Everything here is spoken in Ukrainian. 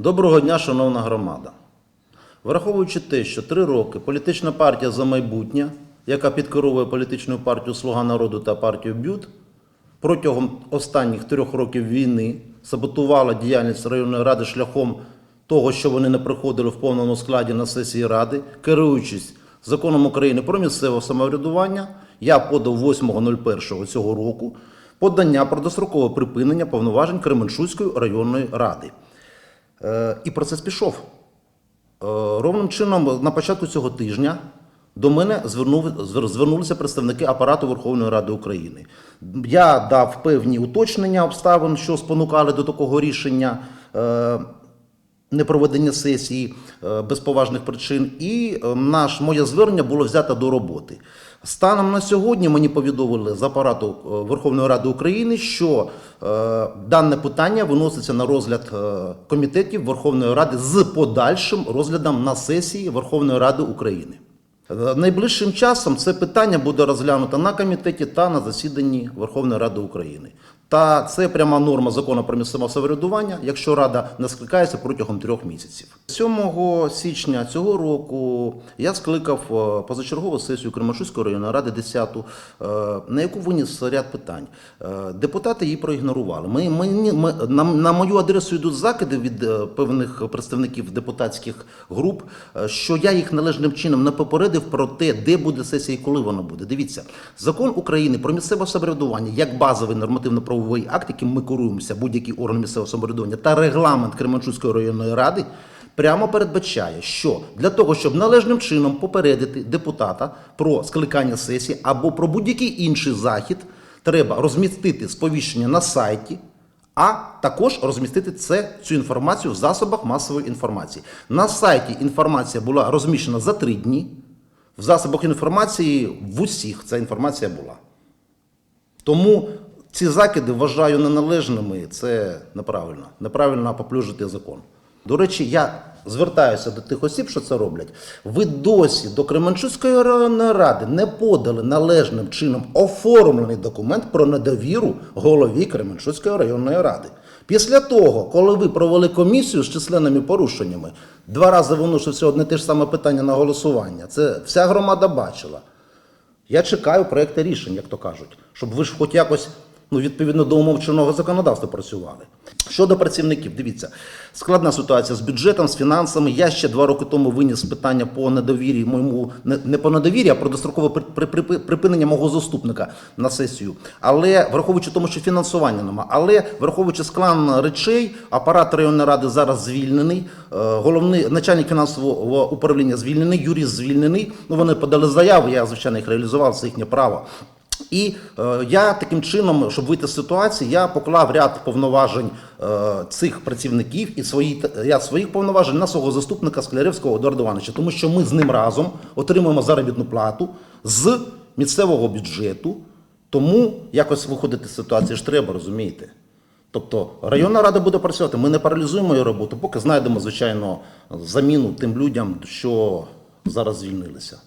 Доброго дня, шановна громада. Враховуючи те, що три роки політична партія за майбутнє, яка підкеровує політичну партію Слуга народу та партію Бют, протягом останніх трьох років війни саботувала діяльність районної ради шляхом того, що вони не приходили в повному складі на сесії ради, керуючись законом України про місцеве самоврядування, я подав 8.01 цього року подання про дострокове припинення повноважень Кременчуцької районної ради. Е, І процес пішов. Е, Ровним чином на початку цього тижня до мене звернулися представники апарату Верховної Ради України. Я дав певні уточнення обставин, що спонукали до такого рішення. Непроведення сесії е, без поважних причин, і е, наш моє звернення було взято до роботи. Станом на сьогодні мені повідомили з апарату е, Верховної Ради України, що дане питання виноситься на розгляд комітетів Верховної Ради з подальшим розглядом на сесії Верховної Ради України. Найближчим часом це питання буде розглянуто на комітеті та на засіданні Верховної Ради України. Та це пряма норма закону про місцеве самоврядування, якщо рада не скликається протягом трьох місяців. 7 січня цього року я скликав е, позачергову сесію Кременчуцької районної ради 10-ту, е, на яку виніс ряд питань. Е, Депутати її проігнорували. Ми, ми, ми, на, на мою адресу йдуть закиди від певних представників депутатських груп, що я їх належним чином не попередив про те, де буде сесія і коли вона буде. Дивіться, закон України про місцеве самоврядування як базовий нормативно-правовий акт, яким ми керуємося, будь-який орган місцевого самоврядування, та регламент Кременчуцької районної ради. Прямо передбачає, що для того, щоб належним чином попередити депутата про скликання сесії або про будь-який інший захід, треба розмістити сповіщення на сайті, а також розмістити це, цю інформацію в засобах масової інформації. На сайті інформація була розміщена за три дні. В засобах інформації в усіх ця інформація була. Тому ці закиди вважаю неналежними. Це неправильно. Неправильно поплюжити закон. До речі, я звертаюся до тих осіб, що це роблять. Ви досі до Кременчуцької районної ради не подали належним чином оформлений документ про недовіру голові Кременчуцької районної ради. Після того, коли ви провели комісію з численними порушеннями, два рази виносився одне те ж саме питання на голосування. Це вся громада бачила. Я чекаю проекти рішень, як то кажуть, щоб ви ж хоч якось ну, відповідно до умов чинного законодавства працювали. Щодо працівників, дивіться, складна ситуація з бюджетом, з фінансами. Я ще два роки тому виніс питання по недовір'ї моєму не, по недовір'ї, а про дострокове при- при- при- припинення мого заступника на сесію. Але враховуючи тому, що фінансування нема, але враховуючи склад речей, апарат районної ради зараз звільнений, е, головний начальник фінансового управління звільнений, юрист звільнений. Ну вони подали заяви, я звичайно їх реалізував, це їхнє право. І е, я таким чином, щоб вийти з ситуації, я поклав ряд повноважень е, цих працівників і свої ряд своїх повноважень на свого заступника Скляревського Едуарда Івановича, тому що ми з ним разом отримуємо заробітну плату з місцевого бюджету. Тому якось виходити з ситуації ж треба, розумієте? Тобто районна рада буде працювати, ми не паралізуємо її роботу, поки знайдемо, звичайно, заміну тим людям, що зараз звільнилися.